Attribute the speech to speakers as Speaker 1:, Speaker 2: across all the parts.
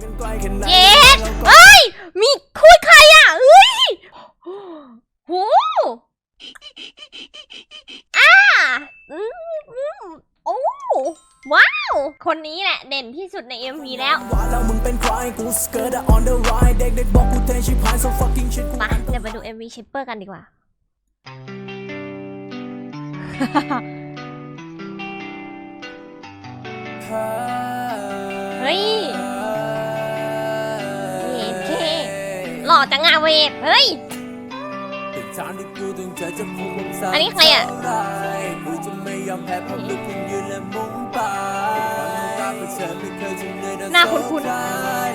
Speaker 1: เย็ดเอ้ย มีคุยใครอะเอ้ยโหอ่าอืมอืมโอ้ว้าว คนนี้แหละเด่นที่สุดใน MV แล้ว
Speaker 2: ว่าแล้วมึงเป็นใครกูสเกิร์ต on the ride เด็กๆบอกกูเทชิพาย so fucking shit กู
Speaker 1: มาเดี๋ยวไปดู MV Shipper กันดีกว่า เฮ้ย จังอะเวทเฮ้ย อันนี้ใครอะ
Speaker 2: กูจะไม่ยอมแพ้เพราะลูกคุณยืนและมุ่งไป
Speaker 1: หน้าคุ้นๆ
Speaker 2: แ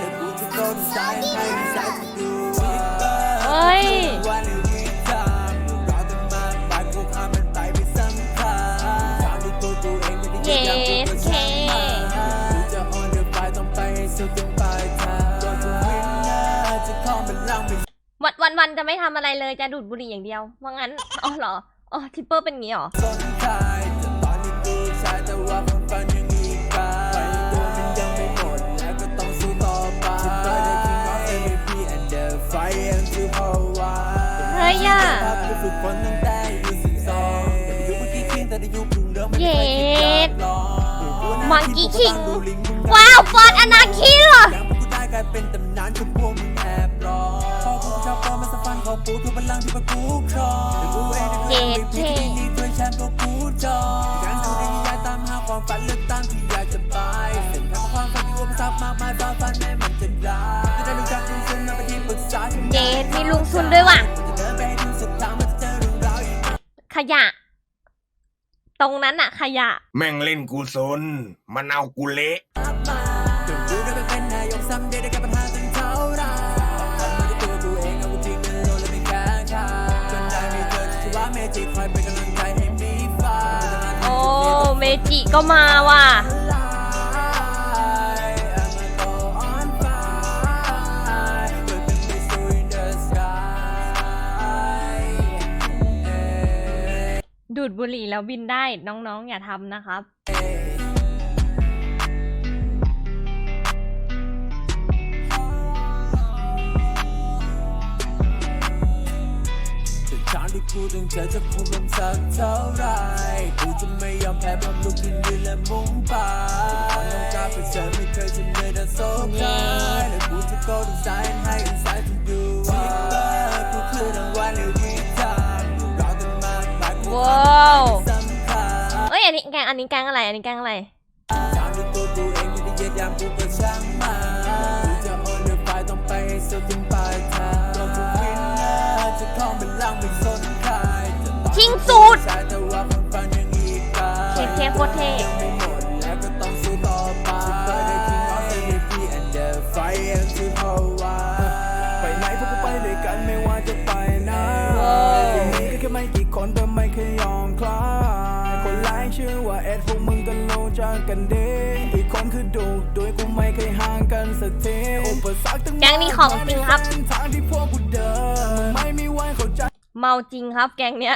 Speaker 2: ล้วกูจะโดนสายให้สายที่ดู
Speaker 1: เฮ้ย
Speaker 2: วันนี้ทางรอแต่มากไปพวกข้ามันไปไม่สำคัญทางที่ตัวกูเองไม่ได้
Speaker 1: เย็ดเค วันจะไม่ทำอะไรเลยจะดูดบุหรี่อย่างเดียวว่างั้นอ๋อเหรออ๋อทิปเปอร์เป็นงี้เหรอ
Speaker 2: สนใจแต่ตอนนี้กูชายแต่ว่าความฝันยังอีกไกลตัวมันยังไม่หมดและก็ต้องสู้ต่อไปจะเปิดได้ King of MVP and the fire until Hawaii
Speaker 1: เฮ้ยอะ
Speaker 2: ครับกูฝึกฝนตั้งแต่อายุสิบสองแต่อายุเมื่อกี้คิงแต่อายุเพิ่งเริ่มไม่เคยคิดอยากลอง
Speaker 1: มังกี้คิง ว้าวฟอร์ดอนาคิเหรอ
Speaker 2: ยังกูได้กลายเป็นตำนานจนพวกมึงแอบรอ ชอบกูชอบเปิดมาสฟันเขาปูทุกบัลลังที่มากูครองแต่กูเองได้
Speaker 1: เจ็ด
Speaker 2: เท่
Speaker 1: เท่
Speaker 2: ดีด้วยแชมป์ตัวกูจองการกูได้ยายตามหาความฝันเลือกตามที่อยากจะไปเส้นทางความฝันที่อุปสรรคมากมายฝ่าฟันแม้มันจะได้จะได้รู้จักลุงซุนมาเป็นที่ปรึกษาที่
Speaker 1: เจดมีลุงซุนด้วยว่ะ
Speaker 2: จะเดินไปให้ถึงสุดทางมันจะเจอเรื่องราวอีก
Speaker 1: ขยะ ตรงนั้นอะขยะ
Speaker 3: แม่งเล่นกูซนมันเอากูเละ
Speaker 2: จนกูได้ไปเป็นนายกซ้ำได้ได้แก้ปัญหา จิก็มา
Speaker 1: ว่ะดูดบุหรี่แล้วบินได้น้องๆ อย่าทำนะครับ
Speaker 2: ทางที่กูต้องเจอจะคงลำสักเท่าไรกูจะไม่ แพ้ความลุกขึ้นยืนและมุ่งไปความต้องการเผชิญไม่เคยจะเหนื่อยแต่โซ่ใจและกูจะโก้ถึงสายให้ถึงสายที่ดูทิปเปอร์กูคือรางวัลในวิชารณ์รอแต่มากมายกู
Speaker 1: ว้าว
Speaker 2: สำคัญ
Speaker 1: เอ้ยอันนี้แกงอันนี้แกงอะไร อันนี้แกงอะไร
Speaker 2: ทางที่ตัวกูเองไม่ได้เหยียดยามกูก็ช่างมันกูจะ on the fly ต้องไปให้สุดถึงปลายทางก่อนจะ win นะจะเข้ามาล่างไม่สนใครจะต่อ
Speaker 1: ชิงสูตร
Speaker 2: คนแรกชื่อว่าเอ็ดพวกมึงก็รู้จักกันดีอีกคนคือดูด้วยกูไม่เคยห่างกันสักทีอุปสรรคตั้ง
Speaker 1: แก๊งนี้ของจริงครับ
Speaker 2: ในเส้นทางที่พวกกูเดินมึงไม่มีวันเข้าใจ
Speaker 1: เมาจริงครับแกงเนี้ย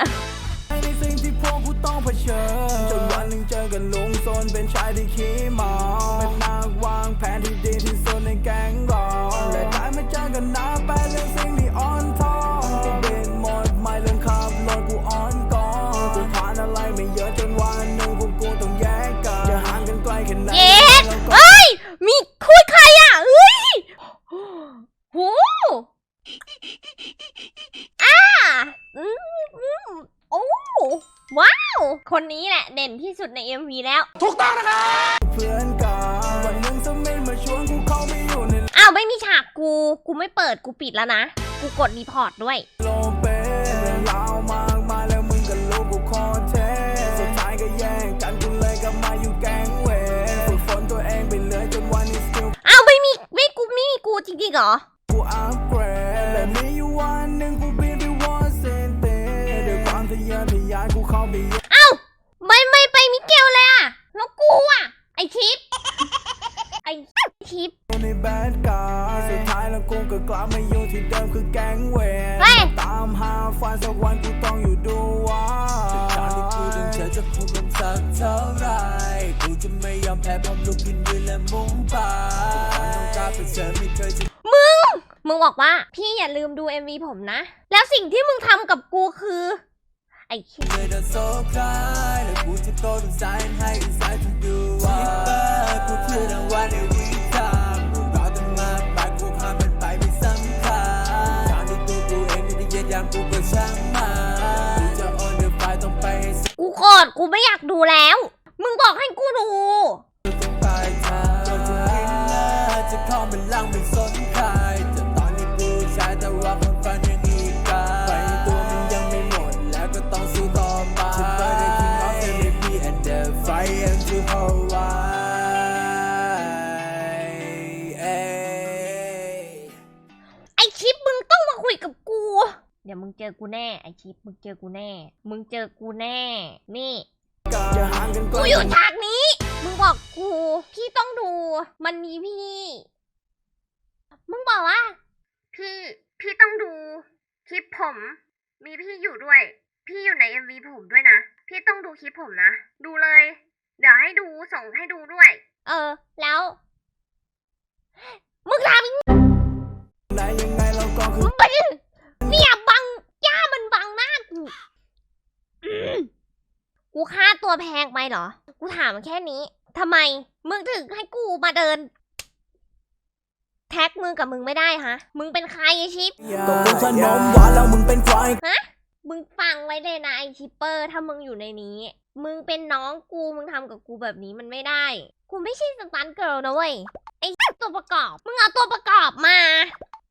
Speaker 2: ในสิ่งที่พวกกูต้องเผชิญจนวันหนึ่งเจอกันลงโซนเป็นชายที่ขี้เมาเป็นนักวางแผนที่ดีที่สุดในแก๊งเราและได้มาเจอกันหน้าแปลเรื่องสิ่งที่อ่อนท
Speaker 1: คนนี้แหละเด่นที่สุดใน MV แล้ว
Speaker 2: เพื่อนกันวันหนึ่งสมิธมาชวนกูเข้าไปอยู่ใน
Speaker 1: อ้าวไม่มีฉากกู กูไม่เปิดกูปิดแล้วนะ กูกดรีพอร์ตด้วย
Speaker 2: โลเปเรื่องราวมากมายแล้วมึงก็รู้กูคอเทสุดท้ายก็แย่งกันกูเลยกลับมาอยู่แก๊งเวรฝึกฝนตัวเองไปเลยจนวันนี้สกิล
Speaker 1: อ้าวไม่มีไม่กูไม่มีกูจริงๆเหรอ
Speaker 2: กูอัปเกรดและมีอยู่วันหนึ่งกูบินไปวอเซนเตด้วยความทะเยอทะยานกูเข้าไป
Speaker 1: แก๊
Speaker 2: งเวร
Speaker 1: เฮ้ย
Speaker 2: ตามหาฝันสักวันกูต้องอยู่ดูว่ากูต้องเจอจะพูดมันสักเท่าไหรกูจะไม่ยอมแพ้พร้อมลุกขึ้นยืนและมุ่งไปต้องกล้าเป็นเธอไม่เคยจะ
Speaker 1: มึง มึงบอกว่า พี่อย่าลืมดู MV ผมนะ แล้วสิ่งที่มึงทำกับกูคือไอ้เหี้ย
Speaker 2: เคยโดนโซคลายและกูจะโตถึงสายให้สายทุกดูว่ากูคือรางวัลในวิามกูก็ช่างมันกูจะ on the fire ต้องไปให้สุด
Speaker 1: กูโกรธกูไม่อยากดูแล้ว มึงบอกให้กูดู
Speaker 2: ต้องปลายทางก่อนจะเห็นหน้าจะเข้ามาลังไม่สนใครจะตอนนี้กูชายแต่ว่าความฝันยังอีกไกลไฟในตัวมันยังไม่หมดแล้วก็ต้องสู้ต่อไปฉันเปิดได้ King of MVP and the fire and to Hawaii
Speaker 1: ไอชิปมึงต้องมาคุยกับกู เดี๋ยวมึงเจอกูแน่ไอชิปมึงเจอกูแน่ มึงเจอกูแน่ นี่
Speaker 2: จะห่างกันไกล
Speaker 1: กูอยู่ฉากนี้ มึงบอกกู พี่ต้องดู มันมีพี่ มึงบอกว่า พี่พี่ต้องดู คลิปผม มีพี่อยู่ด้วย พี่อยู่ใน MV ผมด้วยนะ พี่ต้องดูคลิปผมนะ ดูเลย เดี๋ยวให้ดูส่งให้ดูด้วย เออ แล้ว มึงทำ ตัวแพงไปเหรอ กูถามแค่นี้ทำไม มึงถึงให้กูมาเดิน แท็กมึงกับมึงไม่ได้ฮะ มึงเป็นใครไอชิป
Speaker 2: ก็กูขนมหวานแล้วมึงเป็นใคร
Speaker 1: มึงฟังไว้เลยนะไอชิปเปอร์ ถ้ามึงอยู่ในนี้ มึงเป็นน้องกูมึงทำกับกูแบบนี้มันไม่ได้ กูไม่ใช่สตันเกิร์ลนะเว้ย ไอตัวประกอบ มึงเอาตัวประกอบมา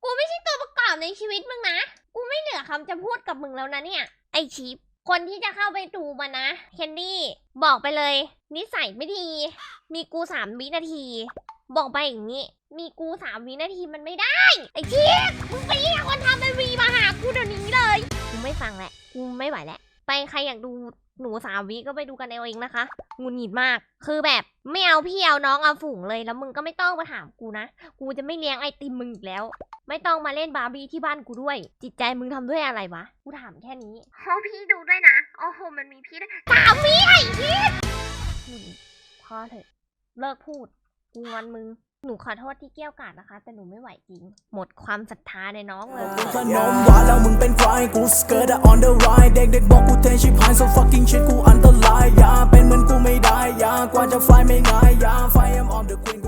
Speaker 1: กูไม่ใช่ตัวประกอบในชีวิตมึงนะ กูไม่เหลือคำจะพูดกับมึงแล้วนะเนี่ย ไอชิป คนที่จะเข้าไปดูมันนะ เคนดี้บอกไปเลย นิสัยไม่ดี มีกูสามวินาที บอกไปอย่างนี้ มีกูสามวินาทีมันไม่ได้ ไอชิปมึงไปเรียกคนทำเป็นวีมาหากูเดี๋ยวนี้เลย กูไม่ฟังแหละ กูไม่ไหวแล้ว ไปใครอยากดูหนูสามวิก็ไปดูกันเอาเองนะคะหงุนหงิดมาก คือแบบไม่เอาพี่เอาน้องเอาฝูงเลยแล้วมึงก็ไม่ต้องมาถามกูนะ กูจะไม่เลี้ยงไอติมมึงอีกแล้ว ไม่ต้องมาเล่นบาร์บี้ที่บ้านกูด้วย จิตใจมึงทำด้วยอะไรวะ กูถามแค่นี้โอ้พี่ดูด้วยนะ โอ้โหมันมีพี่ด้วยสามวิไอ้พี่พอเถอะ เลิกพูด กูงอนมึง หนูขอโทษที่เกี้ยวกาดนะคะ แต่หนูไม่ไหวจริง หมดความศรัทธาในน้องเลย
Speaker 2: ขนมหวานแล้วมึงเป็นใครกูสเกิร์ต on the ride เด็กๆบอกกูเทนชิพาย so fucking shit กูอันตรายอย่าเป็นเหมือนกูไม่ได้อย่ากว่าจะไฟไม่ง่ายอย่า fire I'm on the queen